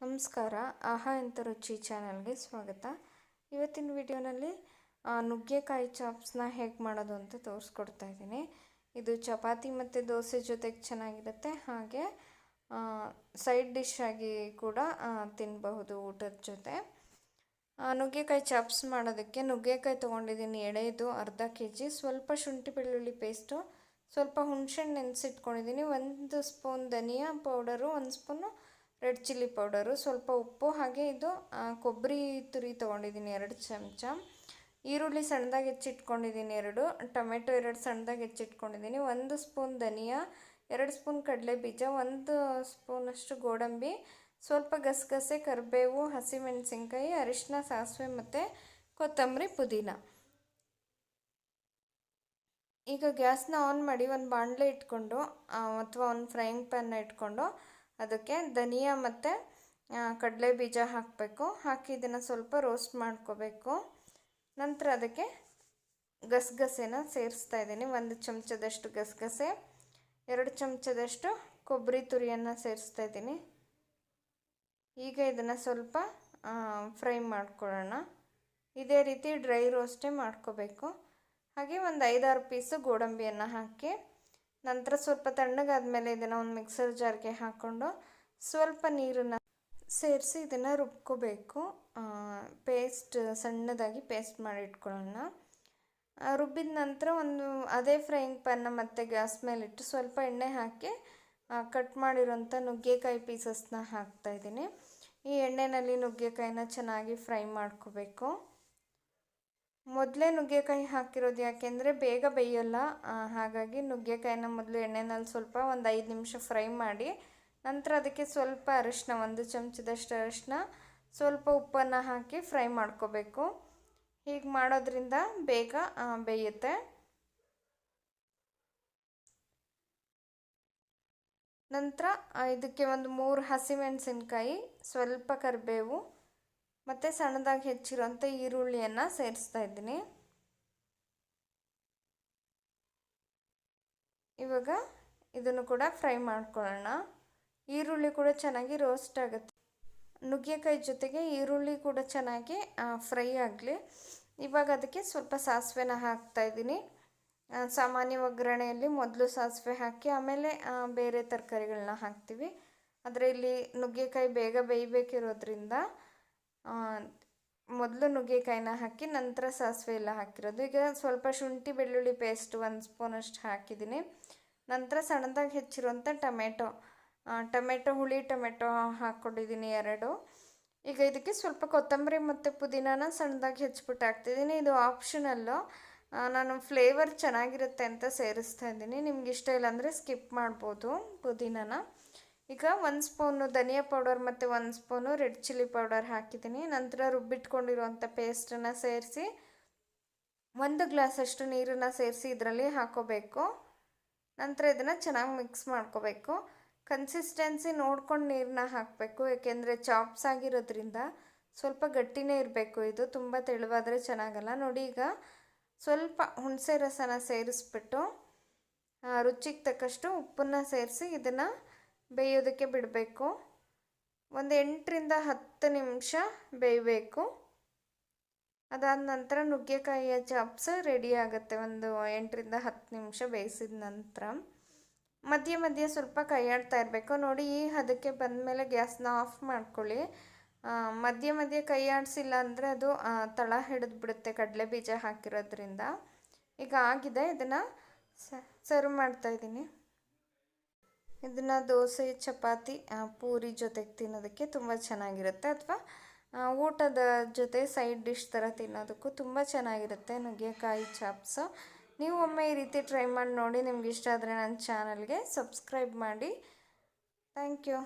ನಮಸ್ಕಾರ. ಆಹಾ ಎಂತ ರುಚಿ ಚಾನಲ್ಗೆ ಸ್ವಾಗತ. ಇವತ್ತಿನ ವಿಡಿಯೋನಲ್ಲಿ ನುಗ್ಗೆಕಾಯಿ ಚಾಪ್ಸ್ನ ಹೇಗೆ ಮಾಡೋದು ಅಂತ ತೋರಿಸ್ಕೊಡ್ತಾ ಇದ್ದೀನಿ. ಇದು ಚಪಾತಿ ಮತ್ತು ದೋಸೆ ಜೊತೆಗೆ ಚೆನ್ನಾಗಿರುತ್ತೆ. ಹಾಗೆ ಸೈಡ್ ಡಿಶ್ ಆಗಿ ಕೂಡ ತಿನ್ನಬಹುದು ಊಟದ ಜೊತೆ. ನುಗ್ಗೆಕಾಯಿ ಚಾಪ್ಸ್ ಮಾಡೋದಕ್ಕೆ ನುಗ್ಗೆಕಾಯಿ ತೊಗೊಂಡಿದ್ದೀನಿ ಎಳೆದು ಅರ್ಧ ಕೆ ಜಿ ಸ್ವಲ್ಪ ಶುಂಠಿ ಬೆಳ್ಳುಳ್ಳಿ ಪೇಸ್ಟು, ಸ್ವಲ್ಪ ಹುಣಸೆಹಣ್ಣು ನೆನೆಸಿಟ್ಕೊಂಡಿದ್ದೀನಿ. ಒಂದು ಸ್ಪೂನ್ ಧನಿಯಾ ಪೌಡರು, ಒಂದು ಸ್ಪೂನು ರೆಡ್ ಚಿಲ್ಲಿ ಪೌಡರು, ಸ್ವಲ್ಪ ಉಪ್ಪು, ಹಾಗೆ ಇದು ಕೊಬ್ಬರಿ ತುರಿ ತೊಗೊಂಡಿದ್ದೀನಿ ಎರಡು ಚಮಚ. ಈರುಳ್ಳಿ ಸಣ್ಣದಾಗಿ ಹೆಚ್ಚಿಟ್ಕೊಂಡಿದ್ದೀನಿ ಎರಡು, ಟೊಮೆಟೊ ಎರಡು ಸಣ್ಣದಾಗಿ ಹೆಚ್ಚಿಟ್ಕೊಂಡಿದ್ದೀನಿ, ಒಂದು ಸ್ಪೂನ್ ಧನಿಯಾ, ಎರಡು ಸ್ಪೂನ್ ಕಡಲೆ ಬೀಜ ಒಂದು ಸ್ಪೂನಷ್ಟು ಗೋಡಂಬಿ, ಸ್ವಲ್ಪ ಗಸಗಸೆ, ಕರಿಬೇವು, ಹಸಿಮೆಣಸಿನ್ಕಾಯಿ ಅರಿಶಿನ ಸಾಸಿವೆ ಮತ್ತು ಕೊತ್ತಂಬರಿ ಪುದೀನ. ಈಗ ಗ್ಯಾಸ್ನ ಆನ್ ಮಾಡಿ ಒಂದು ಬಾಣಲೆ ಇಟ್ಕೊಂಡು ಅಥವಾ ಒಂದು ಫ್ರೈಯಿಂಗ್ ಪ್ಯಾನ್ನ ಇಟ್ಕೊಂಡು ಅದಕ್ಕೆ ಧನಿಯಾ ಮತ್ತು ಕಡಲೆ ಬೀಜ ಹಾಕಬೇಕು. ಹಾಕಿ ಇದನ್ನು ಸ್ವಲ್ಪ ರೋಸ್ಟ್ ಮಾಡ್ಕೋಬೇಕು. ನಂತರ ಅದಕ್ಕೆ ಗಸಗಸೆನ ಸೇರಿಸ್ತಾ ಇದ್ದೀನಿ. ಒಂದು ಚಮಚದಷ್ಟು ಗಸಗಸೆ, ಎರಡು ಚಮಚದಷ್ಟು ಕೊಬ್ಬರಿ ತುರಿಯನ್ನು ಸೇರಿಸ್ತಾ ಇದ್ದೀನಿ. ಈಗ ಇದನ್ನು ಸ್ವಲ್ಪ ಫ್ರೈ ಮಾಡ್ಕೊಳ್ಳೋಣ. ಇದೇ ರೀತಿ ಡ್ರೈ ರೋಸ್ಟೇ ಮಾಡ್ಕೋಬೇಕು. ಹಾಗೆ ಒಂದು ಐದಾರು ಪೀಸು ಗೋಡಂಬಿಯನ್ನು ಹಾಕಿ ನಂತರ ಸ್ವಲ್ಪ ತಣ್ಣಗಾದ್ಮೇಲೆ ಇದನ್ನು ಒಂದು ಮಿಕ್ಸರ್ ಜಾರ್ಗೆ ಹಾಕ್ಕೊಂಡು ಸ್ವಲ್ಪ ನೀರನ್ನು ಸೇರಿಸಿ ಇದನ್ನು ರುಬ್ಕೋಬೇಕು. ಪೇಸ್ಟ್ ಸಣ್ಣದಾಗಿ ಪೇಸ್ಟ್ ಮಾಡಿ ಇಟ್ಕೊಳ್ಳೋಣ. ರುಬ್ಬಿದ ನಂತರ ಒಂದು ಅದೇ ಫ್ರೈಯಿಂಗ್ ಪ್ಯಾನ್ನ ಮತ್ತೆ ಗ್ಯಾಸ್ ಮೇಲಿಟ್ಟು ಸ್ವಲ್ಪ ಎಣ್ಣೆ ಹಾಕಿ ಕಟ್ ಮಾಡಿರೋಂಥ ನುಗ್ಗೆಕಾಯಿ ಪೀಸಸ್ನ ಹಾಕ್ತಾಯಿದ್ದೀನಿ ಈ ಎಣ್ಣೆಯಲ್ಲಿ ನುಗ್ಗೆಕಾಯಿನ ಚೆನ್ನಾಗಿ ಫ್ರೈ ಮಾಡ್ಕೋಬೇಕು. ಮೊದಲೇ ನುಗ್ಗೆಕಾಯಿ ಹಾಕಿರೋದು ಯಾಕೆಂದರೆ ಬೇಗ ಬೇಯಲ್ಲ. ಹಾಗಾಗಿ ನುಗ್ಗೆಕಾಯಿನ ಮೊದಲು ಎಣ್ಣೆನಲ್ಲಿ ಸ್ವಲ್ಪ ಒಂದು ಐದು ನಿಮಿಷ ಫ್ರೈ ಮಾಡಿ ನಂತರ ಅದಕ್ಕೆ ಸ್ವಲ್ಪ ಅರಿಶಿನ ಒಂದು ಚಮಚದಷ್ಟು ಅರಿಶಿನ ಸ್ವಲ್ಪ ಉಪ್ಪನ್ನು ಹಾಕಿ ಫ್ರೈ ಮಾಡ್ಕೋಬೇಕು. ಹೀಗೆ ಮಾಡೋದ್ರಿಂದ ಬೇಗ ಬೇಯುತ್ತೆ. ನಂತರ ಇದಕ್ಕೆ ಒಂದು ಮೂರು ಹಸಿಮೆಣಸಿನ್ಕಾಯಿ, ಸ್ವಲ್ಪ ಕರಿಬೇವು ಮತ್ತು ಸಣ್ಣದಾಗಿ ಹೆಚ್ಚಿರುವಂಥ ಈರುಳ್ಳಿಯನ್ನು ಸೇರಿಸ್ತಾ ಇದ್ದೀನಿ. ಇವಾಗ ಇದನ್ನು ಕೂಡ ಫ್ರೈ ಮಾಡ್ಕೊಳ್ಳೋಣ. ಈರುಳ್ಳಿ ಕೂಡ ಚೆನ್ನಾಗಿ ರೋಸ್ಟ್ ಆಗುತ್ತೆ. ನುಗ್ಗೆಕಾಯಿ ಜೊತೆಗೆ ಈರುಳ್ಳಿ ಕೂಡ ಚೆನ್ನಾಗಿ ಫ್ರೈ ಆಗಲಿ. ಇವಾಗ ಅದಕ್ಕೆ ಸ್ವಲ್ಪ ಸಾಸಿವೆನ ಹಾಕ್ತಾ ಇದ್ದೀನಿ. ಸಾಮಾನ್ಯ ಒಗ್ಗರಣೆಯಲ್ಲಿ ಮೊದಲು ಸಾಸಿವೆ ಹಾಕಿ, ಆಮೇಲೆ ಬೇರೆ ತರಕಾರಿಗಳನ್ನ ಹಾಕ್ತೀವಿ. ಆದರೆ ಇಲ್ಲಿ ನುಗ್ಗೆಕಾಯಿ ಬೇಗ ಬೇಯಬೇಕಿರೋದ್ರಿಂದ ಮೊದಲು ನುಗ್ಗೆಕಾಯಿನ ಹಾಕಿ ನಂತರ ಸಾಸಿವೆ ಎಲ್ಲ ಹಾಕಿರೋದು. ಈಗ ಸ್ವಲ್ಪ ಶುಂಠಿ, ಬೆಳ್ಳುಳ್ಳಿ ಪೇಸ್ಟ್ ಒಂದು ಸ್ಪೂನಷ್ಟು ಹಾಕಿದ್ದೀನಿ. ನಂತರ ಸಣ್ಣದಾಗಿ ಹೆಚ್ಚಿರುವಂಥ ಟೊಮೆಟೊ. ಟೊಮೆಟೊ, ಹುಳಿ ಟೊಮೆಟೊ ಹಾಕ್ಕೊಂಡಿದ್ದೀನಿ ಎರಡು. ಈಗ ಇದಕ್ಕೆ ಸ್ವಲ್ಪ ಕೊತ್ತಂಬರಿ ಮತ್ತು ಪುದೀನಾನ ಸಣ್ಣದಾಗಿ ಹೆಚ್ಚಿಬಿಟ್ಟು ಹಾಕ್ತಿದ್ದೀನಿ. ಇದು ಆಪ್ಷನಲ್ಲು ನಾನು ಫ್ಲೇವರ್ ಚೆನ್ನಾಗಿರುತ್ತೆ ಅಂತ ಸೇರಿಸ್ತಾ ಇದ್ದೀನಿ. ನಿಮ್ಗೆ ಇಷ್ಟ ಇಲ್ಲ ಅಂದರೆ ಸ್ಕಿಪ್ ಮಾಡ್ಬೋದು ಪುದೀನಾನ. ಈಗ ಒಂದು ಸ್ಪೂನು ಧನಿಯಾ ಪೌಡರ್ ಮತ್ತು ಒಂದು ಸ್ಪೂನು ರೆಡ್ ಚಿಲ್ಲಿ ಪೌಡರ್ ಹಾಕಿದ್ದೀನಿ. ನಂತರ ರುಬ್ಬಿಟ್ಕೊಂಡಿರುವಂಥ ಪೇಸ್ಟನ್ನು ಸೇರಿಸಿ ಒಂದು ಗ್ಲಾಸಷ್ಟು ನೀರನ್ನು ಸೇರಿಸಿ ಇದರಲ್ಲಿ ಹಾಕೋಬೇಕು. ನಂತರ ಇದನ್ನು ಚೆನ್ನಾಗಿ ಮಿಕ್ಸ್ ಮಾಡ್ಕೋಬೇಕು. ಕನ್ಸಿಸ್ಟೆನ್ಸಿ ನೋಡ್ಕೊಂಡು ನೀರನ್ನ ಹಾಕಬೇಕು, ಏಕೆಂದರೆ ಚಾಪ್ಸ್ ಆಗಿರೋದ್ರಿಂದ ಸ್ವಲ್ಪ ಗಟ್ಟಿನೇ ಇರಬೇಕು ಇದು. ತುಂಬ ತೆಳುವಾದರೆ ಚೆನ್ನಾಗಲ್ಲ. ನೋಡಿ ಈಗ ಸ್ವಲ್ಪ ಹುಣಸೆ ರಸನ ಸೇರಿಸ್ಬಿಟ್ಟು ರುಚಿಗೆ ತಕ್ಕಷ್ಟು ಉಪ್ಪನ್ನು ಸೇರಿಸಿ ಇದನ್ನು ಬೇಯೋದಕ್ಕೆ ಬಿಡಬೇಕು. ಒಂದು ಎಂಟರಿಂದ ಹತ್ತು ನಿಮಿಷ ಬೇಯಬೇಕು. ಅದಾದ ನಂತರ ನುಗ್ಗೆಕಾಯಿಯ ಚಾಪ್ಸ್ ರೆಡಿ ಆಗುತ್ತೆ. ಒಂದು ಎಂಟರಿಂದ ಹತ್ತು ನಿಮಿಷ ಬೇಯಿಸಿದ ನಂತರ ಮಧ್ಯೆ ಮಧ್ಯೆ ಸ್ವಲ್ಪ ಕೈಯಾಡ್ತಾ ಇರಬೇಕು. ನೋಡಿ, ಈ ಹದಕ್ಕೆ ಬಂದಮೇಲೆ ಗ್ಯಾಸ್ನ ಆಫ್ ಮಾಡ್ಕೊಳ್ಳಿ. ಮಧ್ಯೆ ಮಧ್ಯೆ ಕೈಯಾಡಿಸಿಲ್ಲ ಅಂದರೆ ಅದು ತಳ ಹಿಡಿದು ಬಿಡುತ್ತೆ ಕಡಲೆ ಬೀಜ ಹಾಕಿರೋದ್ರಿಂದ. ಈಗ ಆಗಿದೆ. ಇದನ್ನು ಸರ್ವ್ ಮಾಡ್ತಾಯಿದ್ದೀನಿ ಇದನ್ನು ದೋಸೆ, ಚಪಾತಿ ಪೂರಿ ಜೊತೆಗೆ ತಿನ್ನೋದಕ್ಕೆ ತುಂಬ ಚೆನ್ನಾಗಿರುತ್ತೆ ಅಥವಾ ಊಟದ ಜೊತೆ ಸೈಡ್ ಡಿಶ್ ಥರ ತಿನ್ನೋದಕ್ಕೂ ತುಂಬ ಚೆನ್ನಾಗಿರುತ್ತೆ ನುಗ್ಗೆಕಾಯಿ ಚಾಪ್ಸು ನೀವು ಒಮ್ಮೆ ಈ ರೀತಿ ಟ್ರೈ ಮಾಡಿ ನೋಡಿ, ನಿಮ್ಗೆ ಇಷ್ಟ ಆದರೆ ನನ್ನ ಚಾನಲ್ಗೆ ಸಬ್ಸ್ಕ್ರೈಬ್ ಮಾಡಿ. Thank you